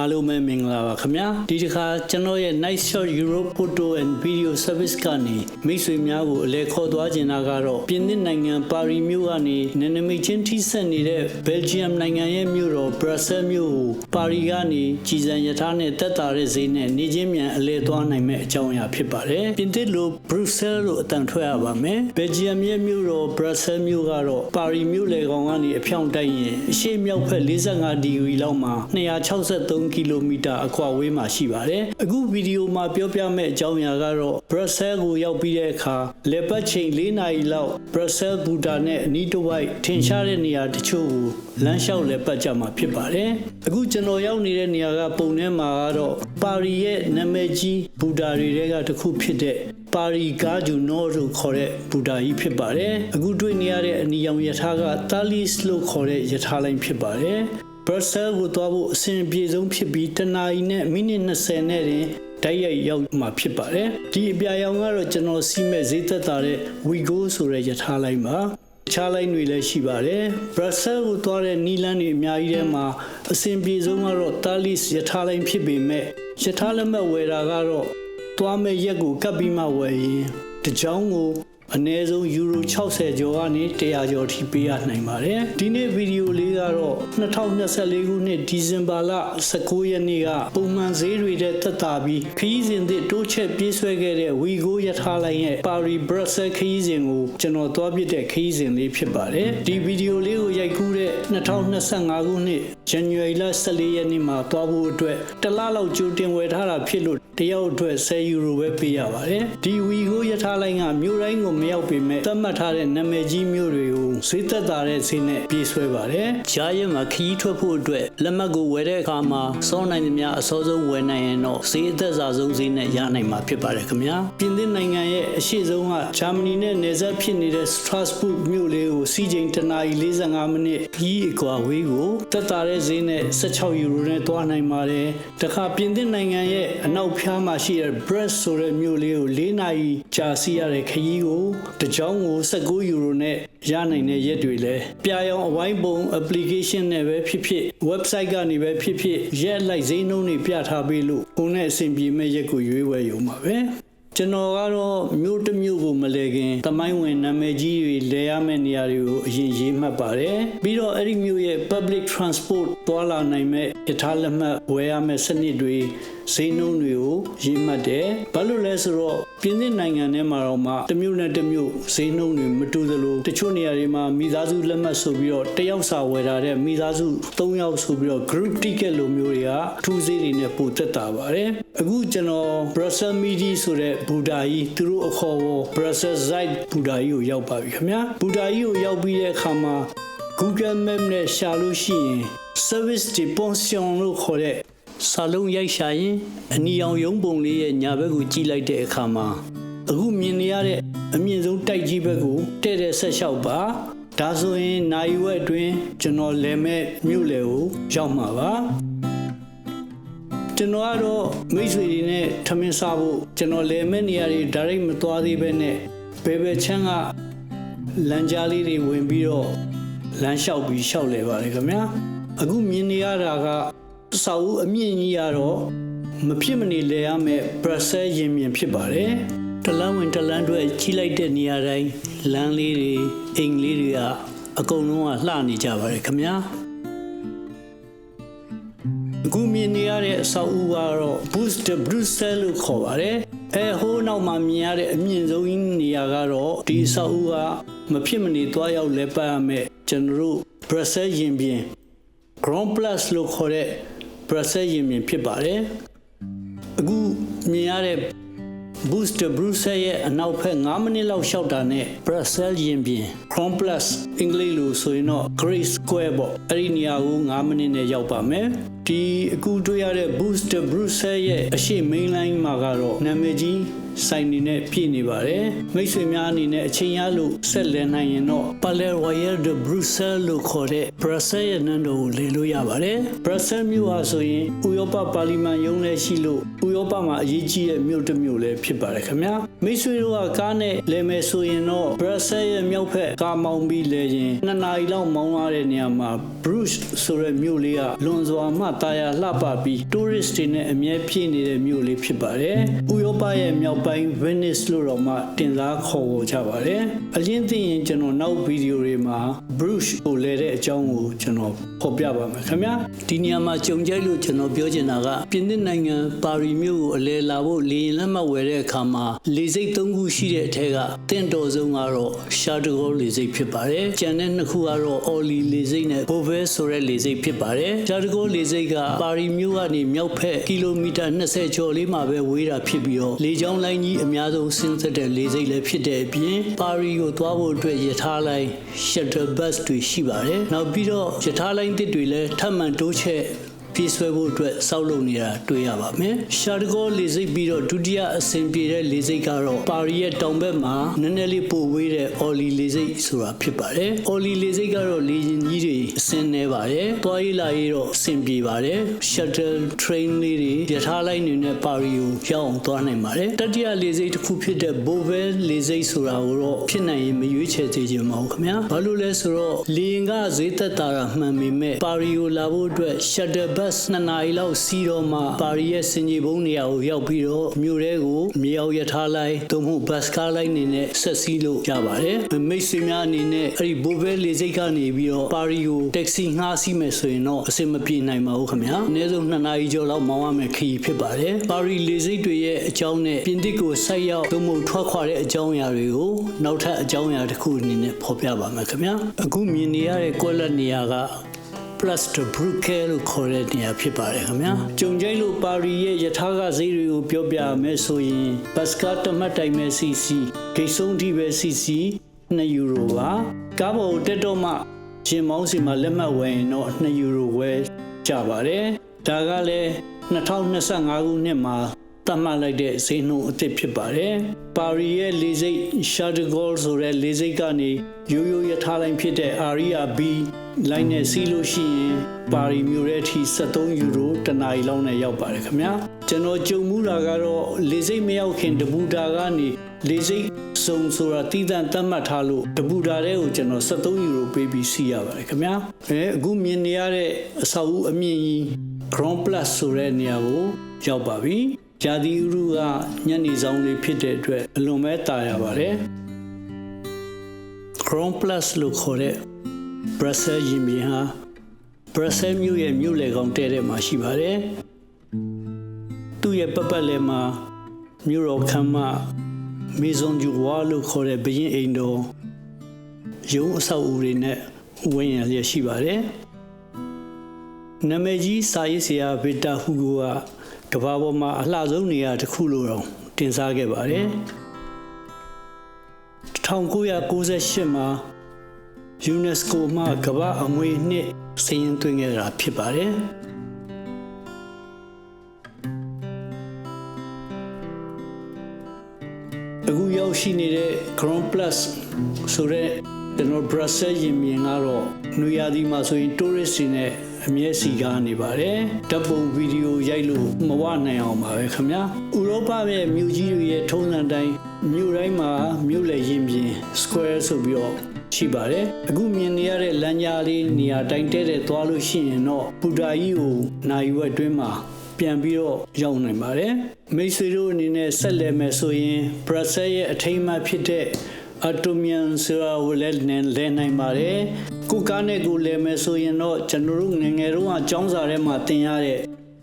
အားလုံးပဲမင်္ဂလာပါခင်ဗျာဒီတစ်ခါကျွန်တော်ရဲ့ Night Shot Europe Photo and Video Service ကနေမိတ်ဆွေများကိုအလဲခေါ်သွားခြင်းတာကတော့ပြင်သစ်နိုင်ငံပါရီမြို့ကနေနယ်နိမိတ်ချင်းထိစပ်နေတဲ့ Belgium နိုင်ငံရဲ့မြို့တော် Brussels မြို့ကိုပါရီကနေကြည်စံရထားနဲ့တက်တာတဲ့ဈေးနဲ့နေချင်းမြန်အလဲသွားနိုင်မဲ့အကြောင်းအရာဖြစ်ပါတယ်ပြင်သစ်လို Brussels လို့အတန်ထွက်ရပါမယ် Belgium ရဲ့မြို့တော် Brussels မြို့ကတော့ပါရီမြို့လေကောင်ကနေအဖြောင့်တိုက်ရင်အရှေ့မြောက်ဘက်45ဒီဂရီလောက်မှာ263ကီလိုမီတာအကွာဝေးမှာရှိပါတယ်။အခုဗီဒီယိုမှာပြောပြမယ့်အကြောင်းအရာကတော့ Brussels ကိုရောက်ပြီးတဲ့အခါလေပတ်ချိန်၄နာရီလောက် Brussels ဘူတာနဲ့အနီးတစ်ဝိုက်ထင်ရှားတဲ့နေရာတချို့ကိုလမ်းလျှောက်လေပတ်ကြမှာဖြစ်ပါတယ်။အခုကျွန်တော်ရောက်နေတဲ့နေရာကပုံထဲမှာကတော့ပါရီရဲ့နာမည်ကြီးဘူတာတွေကတစ်ခုဖြစ်တဲ့ပါရီကားဂျူနောလို့ခေါ်တဲ့ဘူတာကြီးဖြစ်ပါတယ်။အခုတွေ့နေရတဲ့အနီရောင်ယထာကတာလီစ်လို့ခေါ်တဲ့ယထာလိုင်းဖြစ်ပါတယ်။ ဘရပ်ဆဲလ်ကိုသွားဖို့အဆင်ပြေဆုံးဖြစ်ပြီးတနာရီနဲ့မိနစ်20နဲ့တင်တိုက်ရိုက်ရောက်မှာဖြစ်ပါတယ်ဒီအပြာရောင်ကတော့ကျွန်တော်စီးမဲ့ဈေးသက်သာတဲ့ Wigo ဆိုတဲ့ယထာလိုင်းပါခြားလိုင်းတွေလည်းရှိပါတယ်ဘရပ်ဆဲလ်ကိုသွားတဲ့နီလန်းတွေအများကြီးထဲမှာအဆင်ပြေဆုံးကတော့ Thalys ယထာလိုင်းဖြစ်ပေမဲ့ယထာလက်မှတ်ဝယ်တာကတော့သွားမဲ့ရက်ကိုကပ်ပြီးမှဝယ်ရင်တကြောင်ကို အနည်းဆုံးယူရို60ကျော်ကနေ100ကျော်ထိပေးရနိုင်ပါတယ်ဒီနေ့ဗီဒီယိုလေးကတော့2024ခုနှစ်ဒီဇင်ဘာလ19ရက်နေ့ကပုံမှန်ဈေးတွေတဲ့တက်တာပြီးခရီးစဉ်သစ်တိုးချက်ပြေးဆွဲခဲ့တဲ့ဝီဂိုရထားလိုင်းရဲ့ပါရီဘရက်ဆယ်ခရီးစဉ်ကိုကျွန်တော်သွားပြတဲ့ခရီးစဉ်လေးဖြစ်ပါတယ်ဒီဗီဒီယိုလေးကိုရိုက်ကူးတဲ့2025ခုနှစ်ဇန်နဝါရီလ14ရက်နေ့မှာသွားဖို့အတွက်တစ်လလောက်ကြိုတင်ဝယ်ထားတာဖြစ်လို့တယောက်အတွက်10ယူရိုပဲပေးရပါတယ်ဒီဝီဂိုရထားလိုင်းကမြို့တိုင်းကိုမရောက်ပေမဲ့သတ်မှတ်ထားတဲ့နာမည်ကြီးမြို့တွေကိုဈေးသက်သာတဲ့ဈေးနဲ့ပြေးဆွဲပါတယ်ဂျားရက်မှာခရီးထွက်ဖို့အတွက်လက်မှတ်ကိုဝယ်တဲ့အခါမှာစောနိုင်သမျှအစောဆုံးဝယ်နိုင်ရင်တော့ဈေးအသက်သာဆုံးဈေးနဲ့ရနိုင်မှာဖြစ်ပါတယ်ခင်ဗျာပြင်သစ်နိုင်ငံရဲ့အရှိဆုံးကဂျာမနီနဲ့နယ်စပ်ဖြစ်နေတဲ့ Strasbourg မြို့လေးကိုစီးချိန်တနာရီ45မိနစ်ခရီးအကွာဝေးကိုသက်သာတဲ့ဈေးနဲ့16ယူရိုနဲ့သွားနိုင်ပါတယ်တခါပြင်သစ်နိုင်ငံရဲ့အနောက်ဖျားမှာရှိတဲ့ Brest ဆိုတဲ့မြို့လေးကို၄နာရီကြာစီးရတဲ့ခရီးကိုတကြောင်ကို19ယူရိုနဲ့ရနိုင်တဲ့ရက်တွေလဲပြာရောင်အဝိုင်းပုံ application နဲ့ပဲဖြစ်ဖြစ် website ကနေပဲဖြစ်ဖြစ်ရက်လိုက်ဈေးနှုန်းတွေပြထားပေးလို့ကိုယ်နဲ့အဆင်ပြေမဲ့ရက်ကိုရွေးဝယ်ရုံပါပဲကျွန်တော်ကတော့မြို့တစ်မြို့ကိုမလဲခင်တမိုင်းဝင်နာမည်ကြီးတွေလဲရမယ့်နေရာတွေကိုအရင်ရေးမှတ်ပါတယ်ပြီးတော့အဲ့ဒီမြို့ရဲ့ public transport တွာလာနိုင်မဲ့ ယထာလက်မှတ်ဝယ်ရမယ့်စနစ်တွေဈေးနှုန်းတွေကိုရေးမှတ်တယ်ဘာလို့လဲဆိုတော့ပြင်သစ်နိုင်ငံထဲမှာတော့မှတစ်မြို့နဲ့တစ်မြို့ဈေးနှုန်းတွေမတူသလိုတချို့နေရာတွေမှာမိသားစုလက်မှတ်ဆိုပြီးတော့တစ်ယောက်စာဝယ်ထားတဲ့မိသားစု၃ယောက်ဆိုပြီးတော့ group ticket လိုမျိုးတွေကထူးဈေးတွေနဲ့ပိုတက်တာပါတယ်အခုကျွန်တော် Brussels Midi ဆိုတဲ့ဘူတာကြီးသူတို့အခေါ်ဝေါ် Brussels Zeit ဘူတာကြီးကိုရောက်ပါပြီခင်ဗျာဘူတာကြီးကိုရောက်ပြီးတဲ့အခါမှာ Google Map နဲ့ရှာလို့ရှိရင် Service de Pension လို့ခေါ်တဲ့စာလုံးရိုက်ရှာရင်အနီအောင်ရုံးပုံလေးရဲ့ညာဘက်ကိုကြည့်လိုက်တဲ့အခါမှာအခုမြင်နေရတဲ့အမြင့်ဆုံးတိုက်ကြီးဘက်ကိုတဲ့တဲ့ဆက်လျှောက်ပါဒါဆိုရင်နိုင်ဝက်အတွင်းကျွန်တော်လဲမဲ့မြို့လေကိုရောက်မှာပါကျွန်တော်ကတော့မိတ်ဆွေတွေနဲ့ထမင်းစားဖို့ကျွန်တော်လဲမဲ့နေရာတွေ direct မသွားသေးပဲနဲ့ဘယ်ဘယ်ချမ်းကလမ်းကြားလေးတွေဝင်ပြီးတော့ လမ်းလျှောက်ပြီးလျှောက်လဲပါတယ်ခင်ဗျာအခုမြင်နေရတာကစာအုပ်အမြင့်ကြီးရတော့မဖြစ်မနေလဲရမယ် Brussels ရင်မြင်ဖြစ်ပါတယ်တလန်းဝင်တလန်းတွေကြီးလိုက်တဲ့နေရာတိုင်းလမ်းလေးတွေအိမ်လေးတွေကအကုန်လုံးကလှနေကြပါတယ်ခင်ဗျာအခုမြင်နေရတဲ့အဆောက်အဦကတော့ Boost de Brussels လို့ခေါ်ပါတယ်အဲဟိုးနောက်မှာမြင်ရတဲ့အမြင့်ဆုံးနေရာကတော့ဒီအဆောက်အဦကမဖြစ်မနေသွားရောက်လဲပတ်ရမယ် ကျွန်တော်တို့ Brussels ရင်ပြင် Grand Plus လို့ခေါ်တဲ့ Brussels ရင်ပြင်ဖြစ်ပါတယ်အခုမြင်ရတဲ့ Boost Brussels ရဲ့အနောက်ဘက်9မိနစ်လောက်ရှောက်တာနဲ့ Brussels ရင်ပြင် Crown Plus အင်္ဂလိပ်လိုဆိုရင်တော့ Great Square ပေါ့အဲ့ဒီနေရာကို9မိနစ်နဲ့ရောက်ပါမယ် ဒီအခုတွေ့ရတဲ့ Boost Brussels ရဲ့အရှိ main line မှာကတော့နာမည်ကြီးဆိုင်နေနဲ့ပြည့်နေပါတယ်မိတ်ဆွေများအနေနဲ့အချိန်ရလို့ဆက်လည်နိုင်ရင်တော့ Palais Royal de Bruxelles လို့ခေါ်တဲ့ Brussels ရဲ့နန်းတော်ကိုလေလို့ရပါတယ် Brussels မြို့ဟာဆိုရင်ဥရောပပါလီမန်ရုံးလည်းရှိလို့ဥရောပမှာအရေးကြီးတဲ့မြို့တစ်မြို့လည်းဖြစ်ပါတယ်ခင်ဗျာမိတ်ဆွေတို့ကကားနဲ့လဲမယ်ဆိုရင်တော့ Brussels ရဲ့မြောက်ဖက်ကားမောင်းပြီးလဲရင်နှစ်နာရီလောက်မောင်းရတဲ့နေရာမှာ Bruges ဆိုတဲ့မြို့လေးကလွန်စွာမှတာယာလှပပြီး tourist တွေနဲ့အမြဲပြည့်နေတဲ့မြို့လေးဖြစ်ပါတယ်။ဥရောပရဲ့မြောက်ပိုင်း Venice လို့တော့မှတင်စားခေါ်ဝေါ်ကြပါတယ်။အရင်သိရင်ကျွန်တော်နောက်ဗီဒီယိုတွေမှာ Bruges ကိုလဲတဲ့အကြောင်းကိုကျွန်တော်ဖော်ပြပါမယ်ခင်ဗျာ။ဒီနေရာမှာကြုံကြိုက်လို့ကျွန်တော်ပြောချင်တာကပြင်သစ်နိုင်ငံပါရီမြို့ကိုအလဲလာဖို့လေယာဉ်လက်မှတ်ဝယ်တဲ့အခါမှာလေဆိပ်၃ခုရှိတဲ့အထက်ကတင့်တော်ဆုံးကတော့ Charles လေဆိပ်ဖြစ်ပါတယ်။ကျန်တဲ့နှစ်ခုကတော့ Orly လေဆိပ်နဲ့ Beauvais ဆိုတဲ့လေဆိပ်ဖြစ်ပါတယ်။ Charles လေဆိပ်ကပါရီမြို့ကနေမြောက်ဖက်ကီလိုမီတာ20ကျော်လေးမှာပဲဝေးတာဖြစ်ပြီးတော့လေကြောင်းလိုင်းကြီးအများဆုံးဆင်းသက်တဲ့လေဆိပ်လည်းဖြစ်တဲ့အပြင်ပါရီကိုသွားဖို့အတွက်ရထားလိုင်း shuttle bus တွေရှိပါတယ်။နောက်ပြီးတော့ရထားလိုင်းတစ်တွေလည်းထပ်မံတိုးချဲ့ ပြေးဆွဲဖို့အတွက်စောက်လုပ်နေတာတွေ့ရပါမယ်။ရှာတကောလေဆိပ်ပြီးတော့ဒုတိယအဆင်ပြေတဲ့လေဆိပ်ကတော့ပါရီရဲ့တောင်ဘက်မှာနည်းနည်းလေးပိုဝေးတဲ့အော်လီလေဆိပ်ဆိုတာဖြစ်ပါတယ်။အော်လီလေဆိပ်ကတော့လေယာဉ်ကြီးတွေအဆင်းနေပါတယ်။သွားရေးလာရေးတော့အဆင်ပြေပါတယ်။ shuttle train လေးတွေရထားလိုင်းတွေနဲ့ပါရီကိုရောက်အောင်သွားနိုင်ပါတယ်။တတိယလေဆိပ်တစ်ခုဖြစ်တဲ့ Beauvais လေဆိပ်ဆိုတာကိုတော့ဖြစ်နိုင်ရင်မရွေးချယ်သေးခြင်းမဟုတ်ခင်ဗျာ။ဘာလို့လဲဆိုတော့လေယာဉ်ကဈေးသက်သာတာမှန်ပေမဲ့ပါရီကိုလာဖို့အတွက် shuttle bus 2နာရီလောက်စီးတော့မှပါရီရဲ့စင်ကြီးဘုံနေရာကိုရောက်ပြီးတော့မြို့ထဲကိုမြေအောက်ရထားလိုက်သို့မဟုတ်ဘတ်ကားလိုက်နေနဲ့ဆက်စီးလို့ရပါတယ်မိတ်ဆွေများအနေနဲ့အဲ့ဒီဘိုဘဲလေစိတ်ကနေပြီးတော့ပါရီကိုတက္ကစီငှားစီးမယ်ဆိုရင်တော့အဆင်မပြေနိုင်ပါဘူးခင်ဗျာအနည်းဆုံး2နာရီကျော်လောက်မောင်းရမယ်ခရီးဖြစ်ပါတယ်ပါရီလေစိတ်တွေရဲ့အကြောင်းနဲ့ပြင်သစ်ကိုဆိုက်ရောက်သို့မဟုတ်ထွက်ခွာတဲ့အကြောင်းအရာတွေကိုနောက်ထပ်အကြောင်းအရာတစ်ခုအနေနဲ့ဖော်ပြပါမယ်ခင်ဗျာအခုမြင်နေရတဲ့ကွက်လက်နေရာက plus to Bruckle လို့ခေါ်တဲ့နေရာဖြစ်ပါတယ်ခင်ဗျာ။ကြုံကြိုက်လို့ပါရီရဲ့ယထာကဈေးတွေကိုပြောပြမယ်ဆိုရင်ဘတ်စကာတမတ်တိုင်မဲ့စီစီဂိတ်ဆုံးထိပဲစီစီ2ယူရိုပါ။ကားပေါ်တက်တော့မှရှင်မောင်းစီမှာလက်မှတ်ဝယ်ရင်တော့2ယူရိုဝယ်ကြပါတယ်။ဒါကလည်း2025ခုနှစ်မှာ တတ်မှတ်လိုက်တဲ့ဈေးနှုန်းအသစ်ဖြစ်ပါတယ်။ပါရီရဲ့လေဆိပ် Charles de Gaulle ဆိုတဲ့လေဆိပ်ကနေရိုးရိုးရထားလိုင်းဖြစ်တဲ့ Aria B လိုင်းနဲ့စီးလို့ရှိရင်ပါရီမြို့ရဲ့အထိ73ယူရိုတနာရီလောက်နဲ့ရောက်ပါတယ်ခင်ဗျာ။ကျွန်တော်ကြုံမှုတာကတော့လေဆိပ်မရောက်ခင်တပူတာကနေလေဆိပ်စုံဆိုတာတည်တံ့သတ်မှတ်ထားလို့တပူတာတဲ့ကိုကျွန်တော်73ယူရိုပေးပြီးစီးရပါတယ်ခင်ဗျာ။အဲအခုမြင်နေရတဲ့အဆောက်အဦအမြင့်ကြီး Grand Plus ဆိုတဲ့နေရာကိုရောက်ပါပြီ။ ဂျာဒီဥရုကညနေဆောင်လေးဖြစ်တဲ့အတွက်အလွန်ပဲတာရပါတယ် Chrome Plus လို့ခေါ်တဲ့ Brussels ရင်ပြင်ဟာ Brussels မြို့ရဲ့မြို့လယ်ကောင်တဲ့တဲ့မှာရှိပါတယ်သူ့ရဲ့ပတ်ပတ်လည်မှာမြို့တော်ခမ်းမ Maison du Roi လို့ခေါ်တဲ့ဘရင်အိမ်တော်ရုံးအဆောက်အဦတွေနဲ့ဝန်းရံလျက်ရှိပါတယ်နာမည်ကြီးစာရေးဆရာဗီတာဟူဂိုက ကမ္ဘာပေါ်မှာအလှဆုံးနေရာတစ်ခုလို့တော့တင်စားခဲ့ပါတယ်1998မှာ UNESCO မှကမ္ဘာအမွေနှစ်စာရင်းသွင်းခဲ့တာဖြစ်ပါတယ်အခုရောက်ရှိနေတဲ့ Crown Plus ဆိုတဲ့ကျွန်တော် Brussels ရင်မြင်ကတော့နွေရာသီမှာဆိုရင် tourist တွေနဲ့ အမြဲစီကားနေပါတယ်ဓာတ်ပုံဗီဒီယိုရိုက်လို့မဝနိုင်အောင်ပါပဲခင်ဗျာဥရောပရဲ့မြို့ကြီးတွေရဲ့ထုံးစံတိုင်းမြို့တိုင်းမှာမြို့လယ်ရင်ပြင် square ဆိုပြီးတော့ရှိပါတယ်အခုမြင်နေရတဲ့လမ်းကြားလေးနေရာတိုင်းတဲတဲ့သွားလို့ရှိရင်တော့ပူတာကြီးကိုနိုင်ဝက်တွင်းမှာပြန်ပြီးတော့ရောက်နိုင်ပါတယ်မိတ်ဆွေတို့အနေနဲ့ဆက်လက်မယ်ဆိုရင် Brussels ရဲ့အထိမ်းအမှတ်ဖြစ်တဲ့ အတိုမီယန်ဆိုတာကိုလည်းလဲနိုင်ပါတယ်ကိုကားနဲ့ကိုလဲမယ်ဆိုရင်တော့ကျွန်တော်တို့ငငယ်တုန်းကចောင်းစာထဲမှာသင်ရတဲ့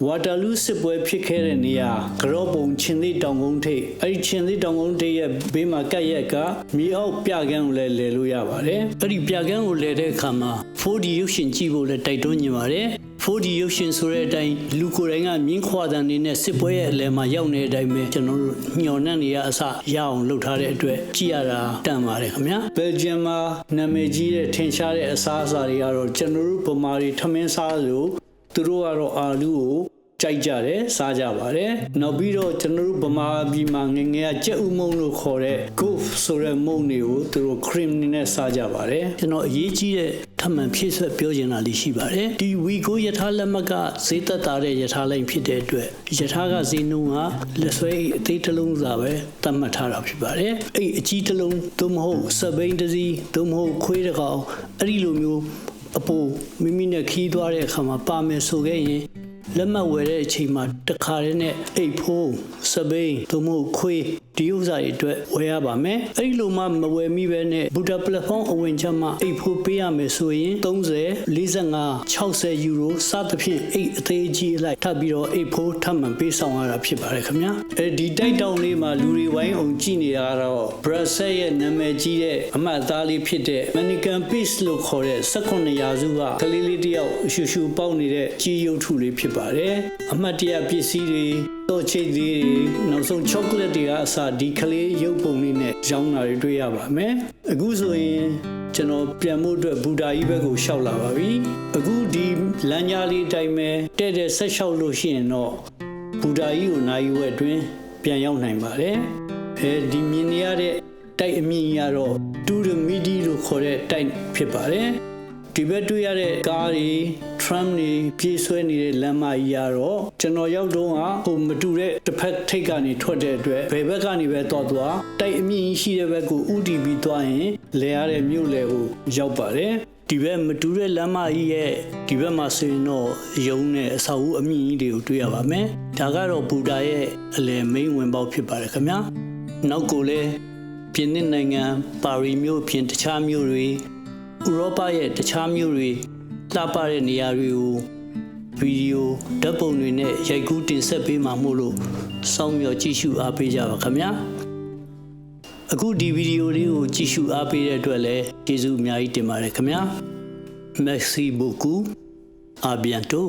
ဝါတာလူးစစ်ပွဲဖြစ်ခဲ့တဲ့နေရာကြောပုံချင်းသေးတောင်ကုန်းထိပ်အဲ့ဒီချင်းသေးတောင်ကုန်းထိပ်ရဲ့ဘေးမှာကပ်ရက်ကမြေအောက်ပြကန်းကိုလည်းလဲလို့ရပါတယ်အဲ့ဒီပြကန်းကိုလဲတဲ့အခါမှာ 4D ရုပ်ရှင်ကြည့်ဖို့လည်းတိုက်တွန်းနေပါတယ် 4D ရုပ်ရှင်ဆိုတဲ့အတိုင်းလူကိုယ်တိုင်ကမြင်းခွာတန်နေနဲ့စစ်ပွဲရဲ့အလယ်မှာရောက်နေတဲ့အတိုင်းပဲကျွန်တော်တို့ညှော်နှံ့နေရအစရအောင်လုပ်ထားတဲ့အတွက်ကြည့်ရတာတန်ပါတယ်ခင်ဗျာဘယ်ဂျီယံမှာနာမည်ကြီးတဲ့ထင်ရှားတဲ့အစားအစာတွေကတော့ကျွန်တော်တို့ဗမာတွေထမင်းစားလို့သူတို့ကတော့အာလူကို ကြိုက်ကြတယ်စားကြပါတယ်နောက်ပြီးတော့ကျွန်တော်တို့ဗမာပြည်မှာငငယ်ကကြက်ဥမုံလို့ခေါ်တဲ့ goof ဆိုတဲ့မုံတွေကိုသူတို့ cream နဲ့စားကြပါတယ်ကျွန်တော်အရေးကြီးတဲ့ထမှန်ဖြည့်ဆွက်ပြောချင်တာလေးရှိပါတယ်ဒီ Wigo ယထာလက်မှတ်ကဈေးသက်သာတဲ့ယထာလိုင်းဖြစ်တဲ့အတွက်ယထာကဈေးနှုန်းကလက်ဆွဲအသေးတစ်လုံးစာပဲသတ်မှတ်ထားတာဖြစ်ပါတယ်အဲ့အကြီးတစ်လုံးသို့မဟုတ်စပိန်တစ်စီးသို့မဟုတ်ခွေးတစ်ကောင်အဲ့ဒီလိုမျိုးအပိုမိမိနဲ့ခီးသွားတဲ့အခါမှာပါမယ်ဆိုခဲ့ရင် လက်မှတ်ဝယ်တဲ့အချိန်မှာတခါတည်းနဲ့အိတ်ဖိုးစပိန်သို့မဟုတ်ခွေးဒီဥစ္စာတွေအတွက်ဝယ်ရပါမယ်အဲ့ဒီလိုမှမဝယ်မိပဲနဲ့ဘူတာပလက်ဖောင်းအဝင်ချက်မှအိတ်ဖိုးပေးရမယ်ဆိုရင်30 45 60ယူရိုစသဖြင့်အိတ်အသေးကြီးအလိုက်ထပ်ပြီးတော့အိတ်ဖိုးထပ်မံပေးဆောင်ရတာဖြစ်ပါတယ်ခင်ဗျာအဲဒီတိုက်တောင်လေးမှာလူတွေဝိုင်းအောင်ကြည့်နေတာကတော့ Brussels ရဲ့နာမည်ကြီးတဲ့အမတ်သားလေးဖြစ်တဲ့ Mannequin Peace လို့ခေါ်တဲ့18ရာစုကကလေးလေးတယောက်ရှူရှူပေါက်နေတဲ့ကြီးရုပ်ထုလေးဖြစ်ပါတယ်အမတ်တရပစ္စည်းတွေတော့ချိတ်သေးတွေနောက်ဆုံး chocolate တွေကအစဒီကလေးရုပ်ပုံလေးနဲ့ရောင်းတာတွေတွေ့ရပါမယ်အခုဆိုရင်ကျွန်တော်ပြန်ဖို့အတွက်ဘူတာကြီးဘက်ကိုရှောက်လာပါပြီအခုဒီလမ်းကြားလေးအတိုင်းပဲတဲ့တဲ့ဆက်လျှောက်လို့ရှိရင်တော့ဘူတာကြီးကိုနိုင်ရွက်အတွင်းပြန်ရောက်နိုင်ပါတယ်အဲဒီမြင်နေရတဲ့တိုက်အမြင့်ကြီးကတော့တူရမီဒီလို့ခေါ်တဲ့တိုက်ဖြစ်ပါတယ်ဒီဘက်တွေ့ရတဲ့ကားတွေ tram တွေပြေးဆွဲနေတဲ့လမ်းမကြီးကတော့ကျွန်တော်ရောက်တော့ကဟိုမတူတဲ့တစ်ဖက်ထိပ်ကနေထွက်တဲ့အတွက်ဘယ်ဘက်ကနေပဲတော့သွားတိုက်အမြင့်ကြီးရှိတဲ့ဘက်ကိုဥတီပြီးသွားရင်လဲရတဲ့မြို့လေကိုရောက်ပါတယ်ဒီဘက်မတူတဲ့လမ်းမကြီးရဲ့ဒီဘက်မှာဆိုရင်တော့ရုံနဲ့အဆောက်အဦအမြင့်ကြီးတွေကိုတွေ့ရပါမယ်ဒါကတော့ဘူတာရဲ့အလယ်မိန်ဝင်ပေါက်ဖြစ်ပါတယ်ခင်ဗျာနောက်ကိုလည်းပြင်သစ်နိုင်ငံပါရီမြို့ပြင်တခြားမြို့တွေဥရောပရဲ့တခြားမြို့တွေ လှပတဲ့နေရာတွေကိုဗီဒီယိုဓာတ်ပုံတွေနဲ့ရိုက်ကူးတင်ဆက်ပေးမှာမို့လို့စောင့်မျှော်ကြည့်ရှုအားပေးကြပါခင်ဗျာအခုဒီဗီဒီယိုလေးကိုကြည့်ရှုအားပေးတဲ့အတွက်လည်းကျေးဇူးအများကြီးတင်ပါတယ်ခင်ဗျာ Merci beaucoup à bientôt